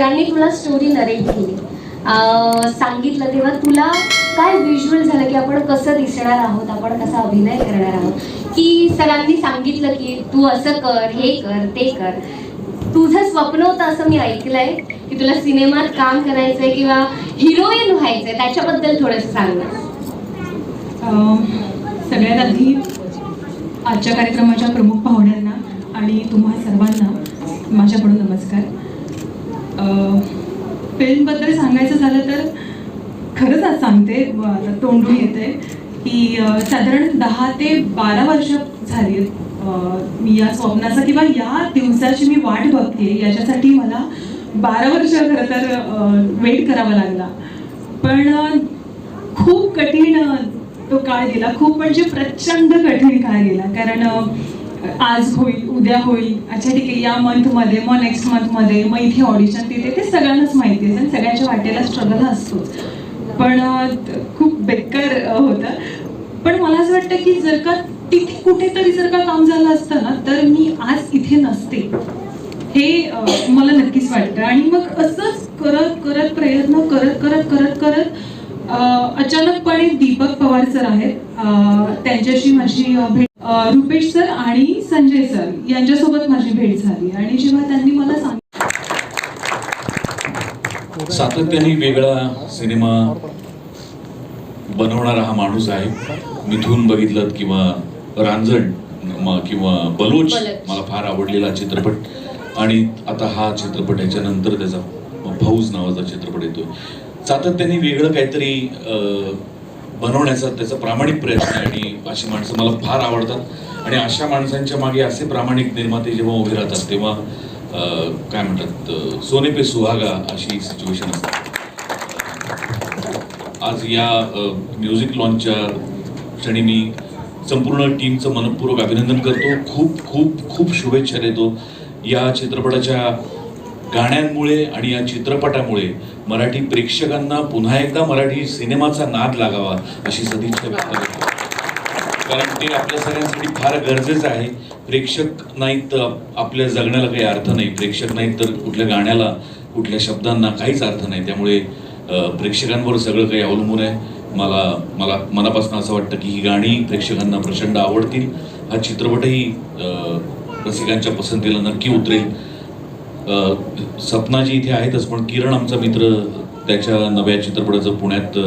सरांनी तुला story narrate केली. सांगितलं तेव्हा तुला काय विज्युअल झालं की आपण कसं दिसणार आहोत आपण कसा अभिनय करणार आहोत? की सरांनी सांगितलं की तू असं कर हे कर ते कर. तुझं स्वप्न होतं असं मी ऐकलंय की तुला सिनेमात काम करायचंय किंवा हिरोईन व्हायचंय त्याच्याबद्दल थोडंसं सांग सगळ्यात आधी आजच्या कार्यक्रमाच्या प्रमुख पाहुण्यांना आणि तुम्हा सर्वांना माझ्याकडून नमस्कार. फिल्मबद्दल सांगायचं झालं तर खरंच आज सांगते. आता तोंडून येते की साधारण दहा ते बारा वर्ष झाली आहेत. मी या स्वप्नाचा किंवा या दिवसाची मी वाट बघते याच्यासाठी मला बारा वर्ष खरं तर वेट करावा लागला. पण खूप कठीण तो काळ गेला. खूप म्हणजे प्रचंड कठीण काळ गेला. कारण आज होईल उद्या होईल. अच्छा ठीक आहे. या मंथमध्ये मग नेक्स्ट मंथमध्ये मग इथे ऑडिशन तिथे ते सगळ्यांनाच माहिती आहे. आणि सगळ्यांच्या वाटेला स्ट्रगल असतोच पण खूप बेकार होतं. पण मला असं वाटतं की जर का तिथे कुठेतरी जर का काम झालं असतं ना तर मी आज इथे नसते. हे मला नक्कीच वाटतं. आणि मग असंच करत करत प्रयत्न करत करत करत करत अचानकपणे दीपक पवार सर आहेत. त्यांच्याशी माझी भेट रुपेश सर आणि संजय सर यांच्यासोबत माझी भेट झाली आणि जेव्हा त्यांनी मला सांगितलं सातत्याने वेगळा सिनेमा बनवणारा हा माणूस आहे. मिथून बघितलं किंवा रांजण म- किंवा बलोच बलोच. मला फार आवडलेला चित्रपट. आणि आता हा चित्रपट याच्यानंतर त्याचा फौज नावाचा चित्रपट येतोय. सातत्याने वेगळं काहीतरी बनवण्याचा त्याचा प्रामाणिक प्रयत्न आहे आणि अशी माणसं मला फार आवडतात. आणि अशा माणसांच्या मागे असे प्रामाणिक निर्माते जेव्हा उभे राहतात तेव्हा काय म्हणतात सोने पे सुहागा अशी सिच्युएशन असते. आज या म्युझिक लॉन्चच्या क्षणी मी संपूर्ण टीमचं मनपूर्वक अभिनंदन करतो. खूप खूप खूप शुभेच्छा देतो. या चित्रपटाच्या गाण्यांमुळे आणि या चित्रपटामुळे मराठी प्रेक्षकांना पुन्हा एकदा मराठी सिनेमाचा नाद लागावा अशी सदिच्छा व्यक्त करतो. कारण ते आपल्या सगळ्यांसाठी फार गरजेचं आहे. प्रेक्षक नाहीत तर आपल्या जगण्याला काही अर्थ नाही. प्रेक्षक नाहीत तर कुठल्या गाण्याला कुठल्या शब्दांना काहीच अर्थ नाही. त्यामुळे प्रेक्षकांवर सगळं काही अवलंबून आहे. मला मला मनापासून असं वाटतं की ही गाणी प्रेक्षकांना प्रचंड आवडतील. हा चित्रपटही रसिकांच्या पसंतीला नक्की उतरेल. अं, सपना जी इथे आहेतच पण किरण आमचा मित्र त्याच्या नव्या चित्रपटाचं पुण्यात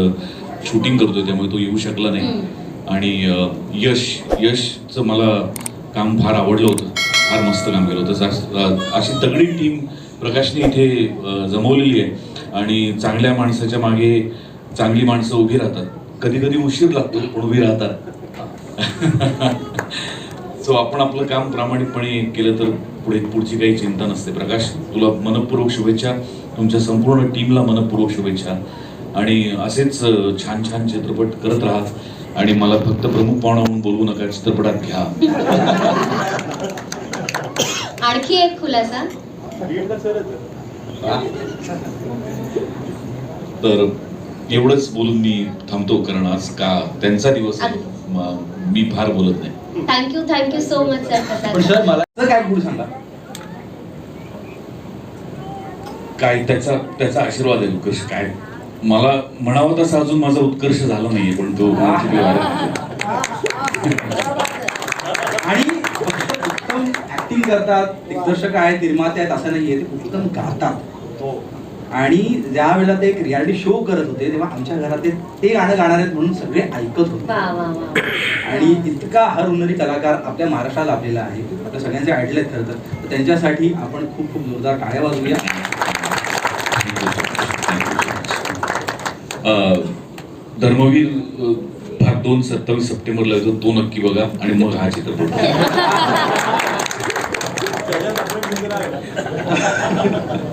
शूटिंग करतोय त्यामुळे तो येऊ शकला नाही. आणि यश यशचं मला काम फार आवडलं होतं फार मस्त काम केलं होतं. अशी तगडी टीम प्रकाशने इथे जमवलेली आहे. आणि चांगल्या माणसाच्या मागे चांगली माणसं उभी राहतात. कधी कधी उशीर लागतो पण उभी राहतात. सो आपण आपलं काम प्रामाणिकपणे केलं तर पुढे पुढची काही चिंता नसते. प्रकाश तुला मनपूर्वक शुभेच्छा. तुमच्या संपूर्ण टीमला मनपूर्वक शुभेच्छा. आणि असेच छान छान चित्रपट करत राहा. आणि मला फक्त प्रमुख पाहुणा म्हणून बोलवू नका चित्रपटात घ्या. आणखी एक खुलासा? तर एवढंच बोलून मी थांबतो कारण आज का त्यांचा दिवस मी फार बोलत नाही. Thank you thank you so much sir पण सर मला काय गुड सांगा? काय त्याचा त्याचा आशीर्वाद आहे उत्कर्ष काय? मला म्हणावं तसं अजून माझा उत्कर्ष झाला नाहीये पण तो आणि फक्त उत्तम ऍक्टिंग करतात दिग्दर्शक आहेत निर्माते आहेत असं नाहीये ते उत्तम गातात. आणि ज्या वेळेला ते एक रियालिटी शो करत होते तेव्हा आमच्या घरात ते ते गाणं गाणार आहेत म्हणून सगळे ऐकत होते. आणि इतका हर हुनरी कलाकार आपल्या महाराष्ट्रात लाभलेला आहे. आपल्या सगळ्यांचे आयडल आहेत खरं तर. त्यांच्यासाठी आपण खूप खूप जोरदार टाळ्या वाजवूया. अं, धर्मवीर भाग दोन सत्तावीस सप्टेंबरला येतो. तो नक्की बघा आणि मग हा चित्रपट.